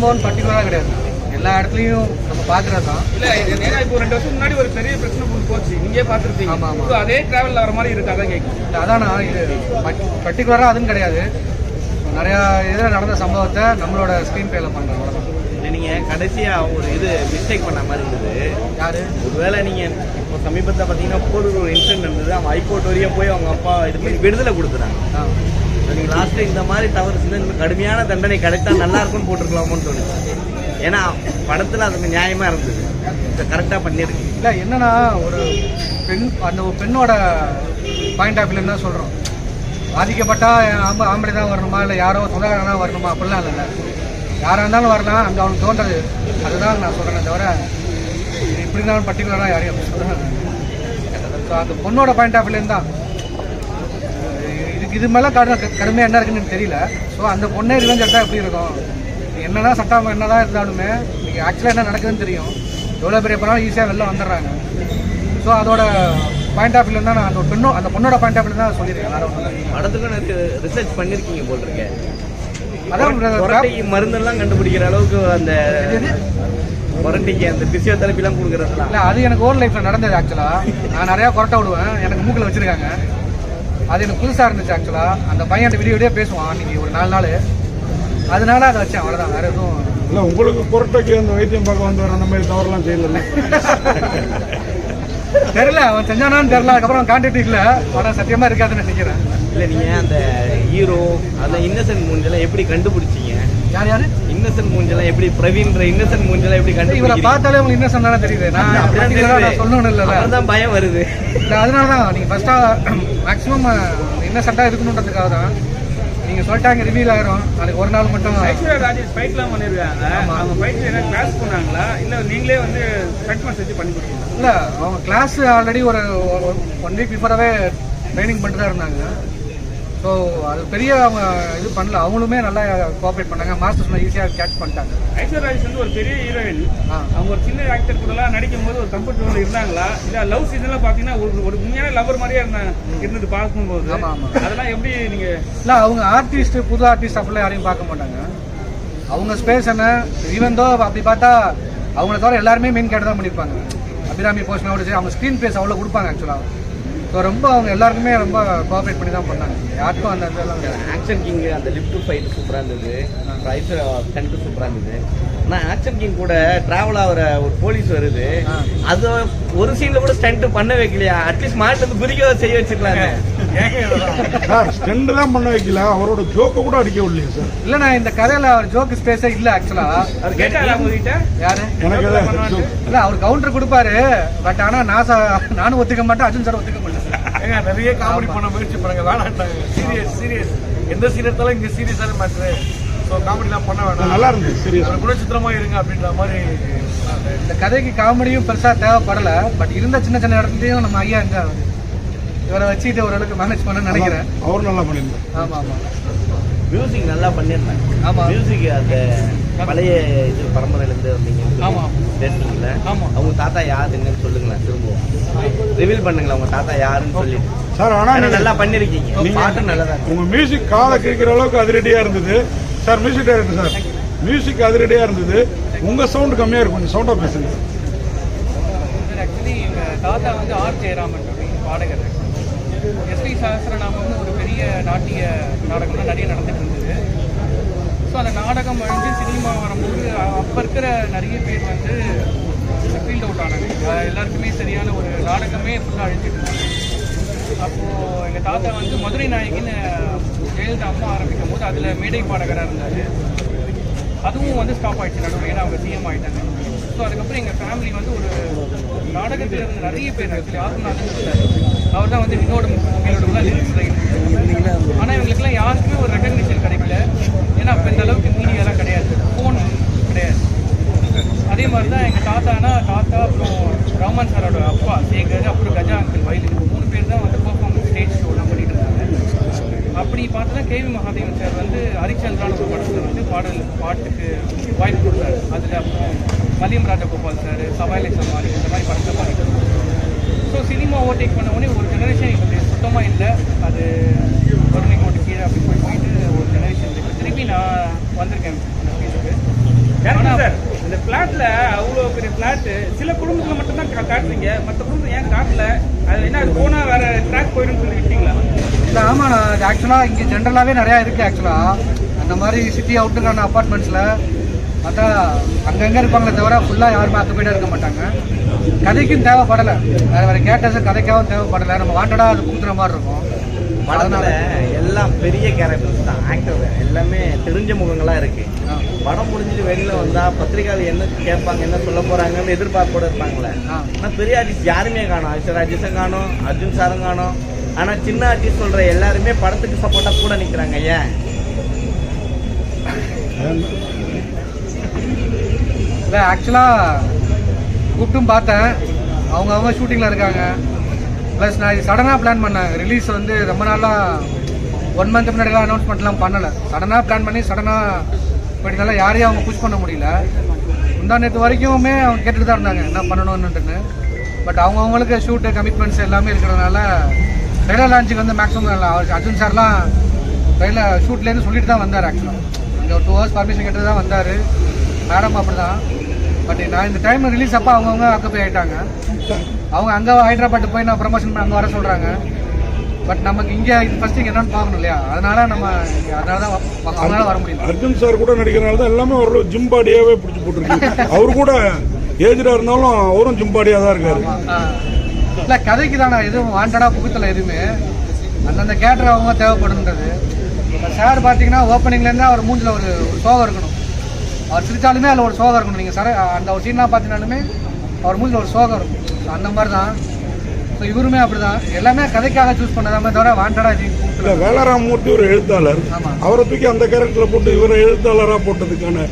சம்பவம் பர்டிகுலராக கிடையாது. எல்லா இடத்துலையும் நம்ம பார்க்குறது தான். இல்ல ஏன்னா இப்போ ரெண்டு வருஷம் முன்னாடி ஒரு பெரிய பிரச்சனை போச்சு. நீங்க பாத்துருப்பீங்க ஆமா, ஆமா. அதே டிராவல்ல வர மாதிரி இருக்கு அதான் கேட்கும் இல்ல, அதான் நான் இது பர்டிகுலராக அதுவும் கிடையாது. நிறையா இதில் நடந்த சம்பவத்தை நம்மளோட ஸ்க்ரீன் பேல பண்ணுறோம் நீங்கள் கடைசியாக ஒரு இது மிஸ்டேக் பண்ண மாதிரி இருந்தது. யாரு? ஒருவேளை நீங்கள் இப்போ சமீபத்தில் பார்த்தீங்கன்னா போரூர் ஒரு இன்சிடென்ட் இருந்தது அவங்க ஹைகோர்ட் வரையும் போய் அவங்க அப்பா இது பண்ணி விடுதலை கொடுத்துறாங்க ஆ. நீங்கள் லாஸ்ட்டு இந்த மாதிரி தவறு செஞ்சு இன்னும் கடுமையான தண்டனை கிடைத்தா நல்லா இருக்கும்னு போட்டிருக்கலாமோன்னு தோணுச்சு. ஏன்னா படத்தில் அது நியாயமாக இருந்தது. இதை கரெக்டாக பண்ணியிருக்கு. இல்லை என்னன்னா ஒரு பெண் அந்த ஒரு பெண்ணோட பாயிண்ட் ஆஃப் வியூல தான் சொல்கிறோம் பாதிக்கப்பட்டா ஆம்ப ஆம்பளை தான் வரணுமா? இல்லை யாரோ சொந்தக்காரன் தான் வரணுமா? அப்படிலாம் இல்லைல்ல யாராக இருந்தாலும் வரலாம். அங்கே அவனுக்கு தோன்றது. அதுதான் நான் சொல்கிறேன் தவிர இது இப்படி இருந்தாலும் பர்டிகுலராக யாரையும் அப்படி சொல்கிறேன் அந்த பொண்ணோட பாயிண்ட் ஆஃப் வியூலேருந்து தான் இதுக்கு இது மேலே கடு கடுமையாக என்ன இருக்குன்னு எனக்கு தெரியல. ஸோ அந்த பொண்ணே ரிவெஞ்ச் எடுத்தால் எப்படி இருக்கும்? என்னதான் சட்டம் என்னதான் இருந்தாலுமே நீங்கள் ஆக்சுவலாக என்ன நடக்குதுன்னு தெரியும். எவ்வளோ பெரிய பண்ணாலும் ஈஸியாக வெளில வந்துடுறாங்க. ஸோ அதோட பாயிண்ட் ஆஃப் தான் நான் அந்த பெண்ணோ அந்த பொண்ணோட பாயிண்ட் ஆஃப் வியூல தான் சொல்லியிருக்கேன் வேற ஒன்றும் படத்துக்கும் ரிசர்ச் பண்ணியிருக்கீங்க போல் இருக்கேன் அதான் மருந்தெல்லாம் கண்டுபிடிக்கிற அளவுக்கு அந்த கொரட்டைக்கு அந்த பிசியோதெரபிலாம் கொடுக்குறதுலாம் இல்லை அது எனக்கு ஓல்ட் லைஃப்பில் நடந்தது ஆக்சுவலாக நான் நிறையா கொரட்டை விடுவேன். எனக்கு மூக்கில் வச்சுருக்காங்க. அது எனக்கு புதுசாக இருந்துச்சு ஆக்சுவலாக அந்த பையன் வீடியோ வீடியோ பேசுவான் அன்றைக்கி ஒரு நாலு நாள். அதனால அதை வச்சேன் அவ்வளோதான் வேறு எதுவும் இல்ல உங்களுக்கு புரட்டைக்கு அந்த வைத்தியம் பார்க்க வந்தவர் அந்த மாதிரி தவறுலாம் செய்யல தெரியல அவன் செஞ்சானான்னு தெரியல. அதுக்கப்புறம் கான்டாக்ட் இல்லை. படம் சத்தியமாக இருக்காதுன்னு நினைக்கிறேன். இல்லை நீங்கள் அந்த ஹீரோ அந்த இன்னசென்ட் மூஞ்செல்லாம் எப்படி கண்டுபிடிச்சீங்க? யார் யார்? இன்னசென்ட் மூஞ்செல்லாம் எப்படி பிரவீன்ற இன்னசென்ட் மூஞ்செல்லாம் எப்படி இவரை கண்டுபிடிச்சீங்க பார்த்தாலே உங்களுக்கு இன்னசென்ட் தானே தெரியுது. நான் அப்படிதான். சொல்லணும்னு இல்லைல்ல அப்புறம்தான் பயம் வருது. இல்லை அதனால தான் நீங்கள் ஃபஸ்ட்டாக மேக்ஸிமம் இன்னசென்ட்டாக இருக்கணுன்றதுக்காக தான் நீங்கள் சொல்லிட்டாங்க ரிவீல் ஆகிரும் நாளைக்கு ஒரு நாள் மட்டும் ஐஸ்வர்யா ராஜேஷ் ஃபைட்லாம் பண்ணிருக்காங்க. அவங்க ஃபைட்ல என்ன கிளாஸ் பண்ணாங்களா இல்ல நீங்களே வந்து ஸ்டட்மெண்ட்ஸ் வச்சு பண்ணி கொடுத்தீங்களா? இல்லை அவங்க கிளாஸ் ஆல்ரெடி ஒரு ஒன் வீக் பிஃபோராகவே ட்ரைனிங் பண்ணிட்டு தான் இருந்தாங்க. ஸோ அது பெரிய அவங்க இது பண்ணல. அவங்களுமே நல்லா கோஆப்ரேட் பண்ணாங்க. மாஸ்டர்ஸ் ஈஸியாக கேட்ச் பண்ணிட்டாங்க. ஐஸ்வர்யா ராஜேஷ் வந்து ஒரு பெரிய ஹீரோயின். அவங்க ஒரு சின்ன ஆக்டர் கூட எல்லாம் நடிக்கும் போது ஒரு கம்ஃபர்ட் ஜோன்ல இருந்தாங்களா? இல்ல லவ் சீசன்ல பாத்தீங்கன்னா ஒரு ஒரு உண்மையான லவர் மாதிரியே இருந்தாங்க இருந்தது பார்க்கும்போது. அதெல்லாம் எப்படி நீங்க இல்லை அவங்க ஆர்டிஸ்ட் புது ஆர்டிஸ்ட் அப்படிலாம் யாரையும் பார்க்க மாட்டாங்க. அவங்க ஸ்பேஸ் என்ன? ஈவன் தோ அப்படி பார்த்தா அவங்கள தவிர எல்லாருமே மெயின் கேட்டு தான் பண்ணியிருப்பாங்க. அபிராமி போஸ்ட்னோட சரி அவங்க ஸ்க்ரீன் பேஸ் அவ்வளோ கொடுப்பாங்க ஆக்சுவலாக ஸோ ரொம்ப அவங்க எல்லாருக்குமே ரொம்ப கோஆப்ரேட் பண்ணி தான் பண்ணாங்க. யாருக்கும் அந்த இதெல்லாம். ஆக்ஷன் கிங் அந்த லிஃப்ட் ஃபைட் சூப்பராக இருந்தது. ரைஸ் ஸ்டண்ட் சூப்பராக இருந்தது. ஆனால் ஆக்ஷன் கிங் கூட டிராவல் ஆகிற ஒரு போலீஸ் வருது. அது ஒரு சீன்ல கூட ஸ்டண்ட் பண்ண வைக்கலையா? அட்லீஸ்ட் மாட்டு வந்து குதிக்க செய்ய வச்சிருக்கலாங்க சார் ஸ்டெண்ட் தான் பண்ண வைக்கல. அவரோட ஜோக்க கூட அடிக்க விடலையே சார். இல்லைண்ணா இந்த கதையில் அவர் ஜோக்கு ஸ்பேஸே இல்லை ஆக்சுவலாக அவர் கேட்டாரா உங்ககிட்ட? யாரு? எனக்கு. இல்லை அவர் கவுண்டர் கொடுப்பாரு. பட் ஆனால் நான் ச- நானும் ஒத்துக்க மாட்டேன் அர்ஜுன் சார் ஒத்துக்க மாட்டேன் ஏங்க நிறைய காமெடி பண்ண முயற்சி பண்ணுங்க வேணான்ட்டாங்க சீரியஸ் சீரியஸ் எந்த சீன் எடுத்தாலும் இங்க சீரியஸான மேட்ரு ஸோ காமெடிலாம் பண்ண வேணாம். நல்லா இருந்துச்சு சீரியஸ் அவர் குணச்சித்திரமா இருங்க அப்படின்ற மாதிரி. இந்த கதைக்கு காமெடியும் பெருசாக தேவைப்படலை. பட் இருந்த சின்ன சின்ன இடத்துலையும் நம்ம ஐயா இங்க இவரை வச்சுட்டு ஓரளவுக்கு மேனேஜ் பண்ண நினைக்கிறேன். அவர் நல்லா பண்ணியிருந்தார். ஆமாம் ஆமாம் மியூசிக் நல்லா பண்ணியிருந்தாங்க ஆமா. மியூசிக் அந்த பழைய இது பரம்பரையிலேருந்து வந்தீங்க. ஆமா. பேசுறீங்கள ஆமா. அவங்க தாத்தா யாருன்னு சொல்லுங்களேன் திரும்பவும். ரிவீல் பண்ணுங்களேன் உங்க தாத்தா யாருன்னு சொல்லிட்டு. சார் ஆனா ஆனா நீங்க- நல்லா பண்ணிருக்கீங்க நீங்க- பாட்டு நல்லா தான் உங்க மியூசிக் காலை கிழிக்கிற அளவுக்கு அதிரடியா இருந்தது. Sir music director sir. Music அதிரடியா இருந்தது. உங்க சவுண்ட் கம்மியா இருக்கும். கொஞ்சம் சவுண்டா பேசுங்க. ஆக்சுவலி தாத்தா வந்து ஆர் ஜெயராமன் பாடகர். எஸ்பி சஹஸ்ரநாமம்னு ஒரு பெரிய நாட்டிய நாடகம்லாம் நிறைய நடந்துட்டு இருந்தது. ஸோ அந்த நாடகம் அழிஞ்சு சினிமா வரும்போது அப்போ இருக்கிற நிறைய பேர் வந்து ஃபீல்ட் அவுட் ஆனாங்க. எல்லாருக்குமே சரியான ஒரு நாடகமே ஃபுல்லாக அழிஞ்சிட்டு இருந்தாங்க அப்போது எங்கள் தாத்தா வந்து மதுரை நாயகின்னு ஜெயலலிதா அம்மா ஆரம்பிக்கும் போது அதில் மேடை பாடகராக இருந்தார். அதுவும் வந்து ஸ்டாப் ஆகிடுச்சு நடுவில் ஏன்னா அவங்க சிஎம் ஆயிட்டாங்க. ஸோ அதுக்கப்புறம் எங்கள் ஃபேமிலி வந்து ஒரு நாடகத்தில் இருந்த நிறைய பேர் ஆக்சுவலி ஆத்மநாதன் இருந்தார். அவர் தான் வந்து வினோட மேலோடலாம் லிரிக்ஸ் ஆனால் இவங்களுக்குலாம் யாருக்குமே ஒரு ரெக்கக்னிஷன் கிடைக்கல. ஏன்னா அப்போ இந்த அளவுக்கு மீடியாலாம் கிடையாது. ஃபோன் கிடையாது. அதே மாதிரி தான் எங்கள் தாத்தானா தாத்தா அப்புறம் ரமன் சாரோட அப்பா சேகர் அப்புறம் கஜா அங்கிள் வயலு. இந்த மூணு பேர் தான் வந்து பர்ஃபார்மன்ஸ் ஸ்டேஜ் ஷோலாம் பண்ணிட்டு இருந்தாங்க. அப்படி பார்த்தா கேவி மகாதேவன் சார் வந்து ஹரிச்சந்திரான ஒரு படத்தில் வந்து பாடல் பாட்டுக்கு வாய்ப்பு கொடுத்தாரு. அதில் அப்புறம் மலியம் ராஜகோபால் சார் சவாலை சமாளி இந்த மாதிரி படத்தை பாடிட்டு ஸோ சினிமா ஓவர்டேக் பண்ண உடனே ஒரு ஜெனரேஷன் எங்களுக்கு சுத்தமாக இல்லை. அது வறுமை கோட்டு கீழே அப்படி போய் போயிட்டு ஒரு ஜெனரேஷன் இருக்கு திருப்பி நான் வந்திருக்கேன் அந்த ஃபீல்டுக்கு இந்த பிளாட்ல அவ்வளோ பெரிய பிளாட் சில குடும்பத்துல மட்டும் தான் காட்டுறீங்க. மற்ற குடும்பத்துல ஏன் காட்டல? அது என்ன அது போனா வேற ட்ராக் போயிடும் சொல்லி விட்டீங்களா? இல்லை ஆமாண்ணா இது ஆக்சுவலாக இங்கே ஜென்ரலாகவே நிறையா இருக்குது ஆக்சுவலாக அந்த மாதிரி சிட்டி அவுட்டுக்கான அப்பார்ட்மெண்ட்ஸில் பார்த்தா அங்கங்கே இருப்பாங்களே தவிர ஃபுல்லாக யாரும் ஆக்குப்பைடாக இருக்க மாட்டாங்க. கதைக்கும் தேவைப்படலை. வேறு வேறு கேட்டர்ஸ் கதைக்காகவும் தேவைப்படலை. நம்ம வாண்டடாக அது கொடுக்குற மாதிரி இருக்கும். படத்துல எல்லாம் பெரிய கேரக்டர்ஸ் தான். ஆக்டர் எல்லாமே தெரிஞ்ச முகங்களா இருக்கு. ஆ. படம் முடிஞ்சுட்டு வெளியில வந்தா பத்திரிகையாளர் என்ன கேட்பாங்க என்ன சொல்ல போறாங்கன்னு எதிர்பார்ப்போட இருப்பாங்களே. ஆ. ஆனா பெரிய ஆர்டிஸ்ட் யாருமே காணும். ஐஸ்வர் ராஜேஷும் காணும் அர்ஜுன் சாரும் காணும். ஆனா சின்ன ஆர்டிஸ்ட் சொல்ற எல்லாருமே படத்துக்கு சப்போர்ட்டா கூட நிக்கிறாங்க. ஏன்? இல்லை ஆக்சுவலாக கூப்பிட்டும் பார்த்தேன். அவங்க அவங்க ஷூட்டிங்கில் இருக்காங்க. ப்ளஸ் நான் சடனாக பிளான் பண்ணேன். ரிலீஸ் வந்து ரொம்ப நாளாக ஒன் மந்த் முன்னாடிலாம் அனௌன்ஸ்மெண்ட்லாம் பண்ணலை. சடனாக பிளான் பண்ணி சடனாக போயிட்டனால யாரையும் அவங்க புஷ் பண்ண முடியல. முந்தா நேற்று வரைக்குமே அவங்க கேட்டுட்டு தான் இருந்தாங்க என்ன பண்ணணும்னுட்டுன்னு பட் அவங்க அவங்களுக்கு ஷூட்டு கமிட்மெண்ட்ஸ் எல்லாமே இருக்கிறதுனால ட்ரெய்லர் லான்ச்சுக்கு வந்து மேக்ஸிமம் அர்ஜுன் சார்லாம் ட்ரெயிலர் ஷூட்லேருந்து சொல்லிட்டு தான் வந்தார் ஆக்சுவலாக அங்கே ஒரு டூ ஹவர்ஸ் பர்மிஷன் கேட்டு தான் வந்தார். மேடம் அப்படி தான் பட் நான் இந்த டைம் ரிலீஸ் அப்போ அவங்கவுங்க அக்கப்பை ஆகிட்டாங்க அவங்க அங்கே ஹைதராபாத் போய் நான் ப்ரமோஷன் அங்கே வர சொல்கிறாங்க பட் நமக்கு இங்கே ஃபர்ஸ்ட் இங்கே என்னன்னு பார்க்கணும் இல்லையா? அதனால நம்ம அதனால தான் அவங்களால வர முடியல. அர்ஜுன் சார் கூட நடிக்கிறனால தான் எல்லாமே ஓரளவு ஜிம் பாடியாவே பிடிச்சி போட்டிருக்கு. அவர் கூட ஏஜ்டா இருந்தாலும் அவரும் ஜிம் பாடியா தான் இருக்காரு. இல்லை கதைக்கு தானே? எதுவும் வாண்டடாக புகுத்தல எதுவுமே. அந்தந்த கேரக்டர் அவங்க தேவைப்படுன்றது. சார் பார்த்தீங்கன்னா ஓப்பனிங்லேருந்து அவர் மூஞ்சில் ஒரு ஒரு சோகம் இருக்கணும். அவர் சிரிச்சாலுமே அதில் ஒரு சோகம் இருக்கணும். நீங்கள் சார் அந்த ஒரு சீன்லாம் பார்த்தீங்கனாலுமே அவர் மூஞ்சில் ஒரு சோகம் இருக்கும். அந்த மாதிரி தான் ஸோ இவருமே அப்படி தான் எல்லாமே கதைக்காக சூஸ் பண்ணதாமே தவிர வாண்டடாக எதையும் இல்ல கூப்பிடல வேலராமூர்த்தி ஒரு எழுத்தாளர். அவரை தூக்கி அந்த கேரக்டர்ல போட்டு இவரை எழுத்தாளரா போட்டதுக்கான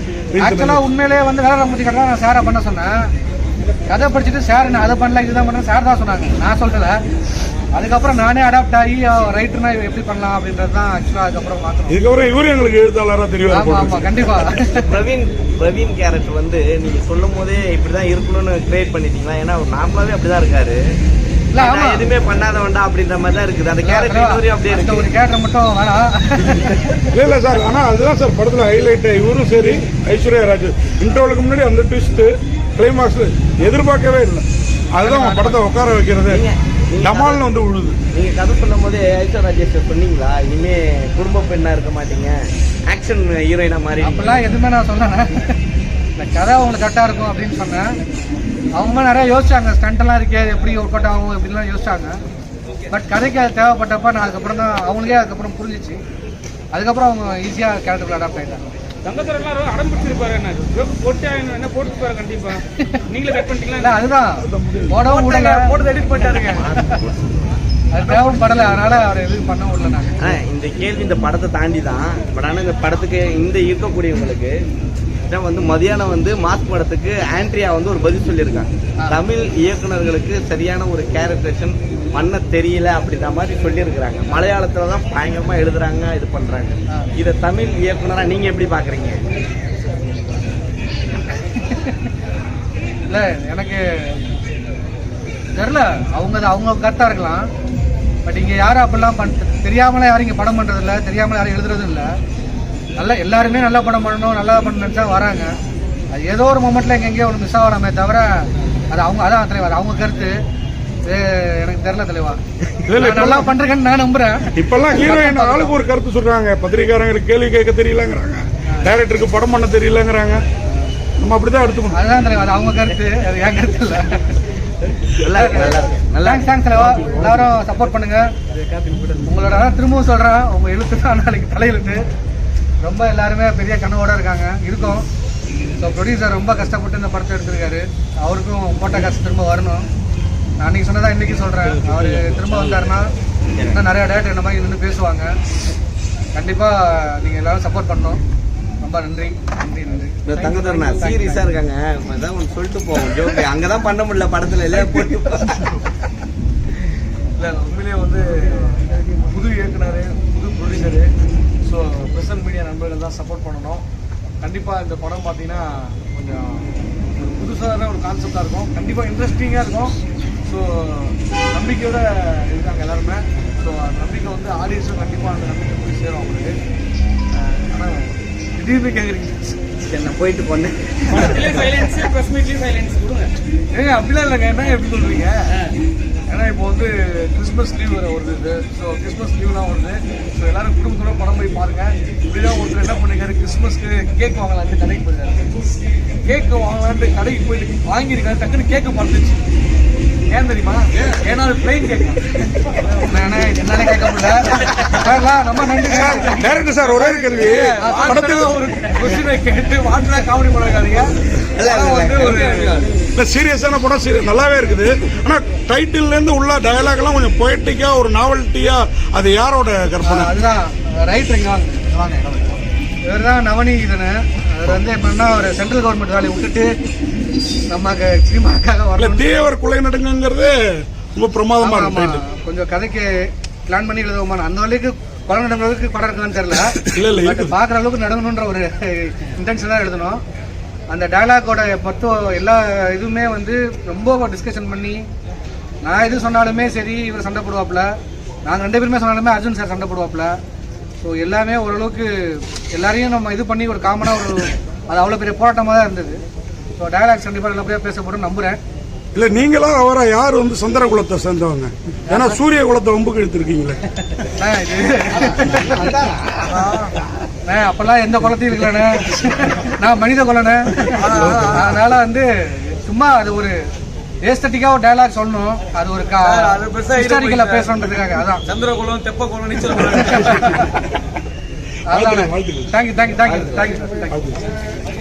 ஆக்சுவலாக உண்மையிலேயே வந்து வேலை ராமூர்த்தி கரெக்டாக நான் சாரை பண்ண சொன்னேன். கதை படிச்சுட்டு சார் நான் அதை பண்ணல இதுதான் பண்ண சார் தான் சொன்னாங்க. நான் சொல்லல. அதுக்கப்புறம் நானே அடாப்ட் ஆகி ரைட்டர்னா எப்படி பண்ணலாம்? அப்படின்றது தான் ஆக்சுவலாக அதுக்கப்புறம் மாற்றணும் இதுக்கப்புறம் இவரு எங்களுக்கு எழுத்தாளரா தெரியும் ஆமாம் ஆமாம் கண்டிப்பாக பிரவீன் பிரவீன் கேரக்டர் வந்து நீங்க சொல்லும் போதே இப்படிதான் இருக்கணும்னு கிரியேட் பண்ணிட்டீங்களா? ஏன்னா அவர் நார்மலாவே அப்படிதான் இருக்காரு. இல்ல, ஆமா. நான் எதுவுமே பண்ணாத வேண்டாம் அப்படின்ற மாதிரி தான் இருக்குது. அந்த கேரக்டர் அப்படியே இருக்கு. ஒரு கேரக்டர் மட்டும் வேணாம். இல்ல இல்ல சார் ஆனா அதுதான் சார் படத்துல ஹைலைட் இவரும் சரி ஐஸ்வர்யா ராஜ். இன்டர்வலுக்கு முன்னாடி அந்த ட்விஸ்ட் கிளைமாக்ஸ் எதிர்பார்க்கவே இல்லை. அதுதான் படத்தை உட்கார வைக்கிறது. டமால்னு வந்து விழுது நீங்க கதை சொல்லும் போதே ஐஸ்வர் ராஜேஷ் சொன்னீங்களா? இனிமே குடும்ப பெண்ணா இருக்க மாட்டீங்க. ஆக்ஷன் ஹீரோயினா மாதிரி அப்படிலாம் எதுவுமே நான் சொன்னேன் இந்த கதை அவங்களுக்கு கரெக்டாக இருக்கும் அப்படின்னு சொன்னேன். அவங்க நிறைய யோசிச்சாங்க. ஸ்டண்ட்டெல்லாம் இருக்கே எப்படி ஒர்க் அவுட் ஆகும் இப்படிலாம் யோசிச்சாங்க. பட் கதைக்கு அது தேவைப்பட்டப்ப நான் அதுக்கப்புறம் தான் அவங்களுக்கே அதுக்கப்புறம் புரிஞ்சிச்சு. அதுக்கப்புறம் அவங்க ஈஸியாக கேரக்டர் அடாப்ட் ஆகிட்டாங்க தங்கத்தர் எல்லாரும் அடம் பிடிச்சிருப்பாரு என்ன? போட்டு என்ன போட்டுருப்பாரு கண்டிப்பா. நீங்களே கட் இல்லை பண்ணிட்டீங்களா அதுதான். போடவும் விடல. போட்டு எடிட் பண்ணிட்டாருங்க. அது தேவைப்படலை அதனால அவர் எதுவும் பண்ண விடல நாங்கள் இந்த கேள்வி இந்த படத்தை தாண்டி தான் பட் ஆனால் இந்த படத்துக்கு இந்த இருக்கக்கூடியவங்களுக்கு இதான் வந்து மதியானம் வந்து மாஸ் படத்துக்கு ஆண்ட்ரியா வந்து ஒரு பதில் சொல்லியிருக்காங்க. தமிழ் இயக்குனர்களுக்கு சரியான ஒரு கேரக்டரேஷன் பண்ண தெரியல அப்படின்ற மாதிரி சொல்லியிருக்கிறாங்க. மலையாளத்துல தான் பயங்கரமா எழுதுறாங்க இது பண்றாங்க. ஆ. இதை தமிழ் இயக்குனரா நீங்க எப்படி பாக்குறீங்க? இல்லை எனக்கு தெரில அவங்க அவங்க கரெக்டாக இருக்கலாம். பட் இங்கே யாரும் அப்படிலாம் பண்ண தெரியாமலாம் யாரும் இங்கே படம் பண்ணுறதில்ல தெரியாமல் யாரும் எழுதுறதும் இல்லை. நல்லா எல்லாருமே நல்லா படம் பண்ணணும் நல்லா பண்ண நினச்சா வராங்க. அது ஏதோ ஒரு மூமெண்ட்டில் எங்கெங்கேயோ ஒன்று மிஸ் ஆகலாமே தவிர அது அவங்க அதான் தலைவர் அவங்க கருத்து. எனக்கு தெரில தலைவா. நல்லா பண்ணுறேன்னு நான் நம்புகிறேன் இப்பெல்லாம் ஹீரோயின் ஆளுக்கு ஒரு கருத்து சொல்றாங்க? பத்திரிக்காரங்களுக்கு கேள்வி கேட்க தெரியலங்கிறாங்க. டைரக்டருக்கு படம் பண்ண தெரியலங்கிறாங்க. நம்ம அப்படிதான் எடுத்துக்கணும். அதுதான் தலைவா அது அவங்க கருத்து. அது என் கருத்து இல்லை. நல்லா இருக்கு நல்லா தேங்க்ஸ் தலைவா. எல்லாரும் சப்போர்ட் பண்ணுங்க. உங்களோட திரும்பவும் சொல்றேன். உங்க எழுத்து தான் நாளைக்கு தலையெழுத்து. ரொம்ப எல்லாருமே பெரிய கனவோட இருக்காங்க. இருக்கோம். ஸோ ப்ரொடியூசர் ரொம்ப கஷ்டப்பட்டு இந்த படத்தை எடுத்திருக்காரு. அவருக்கும் போட்ட காசு திரும்ப வரணும். நான் அன்னைக்கு சொன்னதா இன்னைக்கு சொல்றேன். அவர் திரும்ப வந்தாருன்னா இன்னும் நிறைய டேட் என்ன மாதிரி நின்று பேசுவாங்க. கண்டிப்பா நீங்க எல்லாரும் சப்போர்ட் பண்ணணும். ரொம்ப நன்றி. நன்றி நன்றி. இந்த தங்கத்தோட சீரியஸா இருக்காங்க. அதான் ஒன்று சொல்லிட்டு போவோம். ஜோக்கு அங்கதான் பண்ண முடியல படத்துல. இல்ல போட்டு இல்லை உண்மையிலேயே வந்து புது இயக்குனர் புது ப்ரொடியூசரு ஸோ மீடியா நண்பர்கள் தான் சப்போர்ட் பண்ணணும். கண்டிப்பாக இந்த படம் பார்த்தீங்கன்னா கொஞ்சம் ஒரு புதுசாக ஒரு கான்செப்டாக இருக்கும். கண்டிப்பாக இன்ட்ரெஸ்டிங்காக இருக்கும். ஸோ நம்பிக்கையோட இருக்காங்க எல்லாருமே. ஸோ அந்த நம்பிக்கை வந்து ஆடியன்ஸும் கண்டிப்பாக அந்த நம்பிக்கை போய் சேரும் அவங்களுக்கு. ஆனால் திடீர்னு கேட்குறீங்க சரி நான் போயிட்டு போனேன். ஏங்க அப்படிலாம் இல்லைங்க. என்ன எப்படி சொல்றீங்க? ஏன்னா இப்போ வந்து கிறிஸ்மஸ் லீவ் வர வருது ஸோ கிறிஸ்மஸ் லீவ்லாம் வருது. ஸோ எல்லாரும் குடும்பத்தோட படம் போய் பாருங்க. இப்படிதான் ஒருத்தர் என்ன பண்ணிருக்காரு? கிறிஸ்மஸ்க்கு கேக் வாங்கலான்ட்டு கடைக்கு போயிருக்காரு கேக் வாங்கலான்ட்டு கடைக்கு போயிட்டு வாங்கியிருக்காரு. டக்குன்னு கேக்கு பார்த்துச்சு ஏன் தெரியுமா? ஏன்னா பிளைன் கேக் என்னால கேட்க முடியல. சார்லாம் ரொம்ப நன்றி சார். Director sir? ஒரே கேள்வி. படத்தில் ஒரு கொஸ்டினை கேட்டு வாட்டினா காமெடி பண்ணாதீங்க அதெல்லாம் வந்து ஒரு இல்ல சீரியஸான படம் சீரி- நல்லாவே இருக்குது. ஆனா டைட்டில்ல இருந்து உள்ள டயலாக் எல்லாம் கொஞ்சம் பொயட்டிக்கா ஒரு நாவல்ட்டியா அது யாரோட கற்பனை? அதுதான். ரைட் இங்க வாங்க வாங்க. இவர் தான் நவநீதனு. அவர் வந்து எப்படின்னா ஒரு சென்ட்ரல் கவர்மெண்ட் வேலையை விட்டுட்டு நமக்கு சினிமாக்காக வரல தீயவர் குலை நடுங்கிறது ரொம்ப பிரமாதமா ஆமா, இருக்கு ஆமா. title. கொஞ்சம் கதைக்கு பிளான் பண்ணி எழுதுவோமா அந்த அளவுக்கு நடந்த அளவுக்கு படம் இருக்குன்னு தெரியல இல்ல, இல்ல. பாக்குற அளவுக்கு நடக்கணுன்ற ஒரு இன்டென்ஷன் தான் எழுதணும் அந்த டயலாகோட மொத்தம் எல்லா இதுவுமே வந்து ரொம்ப டிஸ்கஷன் பண்ணி நான் எது சொன்னாலுமே சரி இவர் சண்டை போடுவாப்புல நாங்கள் ரெண்டு பேருமே சொன்னாலுமே அர்ஜுன் சார் சண்டை போடுவாப்புல ஸோ எல்லாமே ஓரளவுக்கு எல்லாரையும் நம்ம இது பண்ணி ஒரு காமனாக ஒரு அது அவ்வளோ பெரிய போராட்டமாக தான் இருந்தது ஸோ டயலாக்ஸ் கண்டிப்பாக நல்லபடியாக பேசப்படும் நம்புகிறேன் இல்ல நீங்களா அவரா யார் வந்து சந்திர குலத்தை சேர்ந்தவங்க? ஏன்னா சூரிய குலத்தை வம்புக்கு எடுத்திருக்கீங்களே. அப்பெல்லாம் எந்த குளத்தையும் இருக்கலண்ணே. நான் மனித குலண்ணே. அதனால வந்து சும்மா அது ஒரு ஏஸ்தட்டிக்கா ஒரு டயலாக் சொல்லணும். அது ஒரு அது பெருசா இது ஹிஸ்டாரிக்கலா போயிடுச்சு. பேசணுன்றதுக்காக. அதான். சந்திரகுலம் தெப்பகுலம் நீச்சல் குளம். அதான். Thank you thank you thank you thank you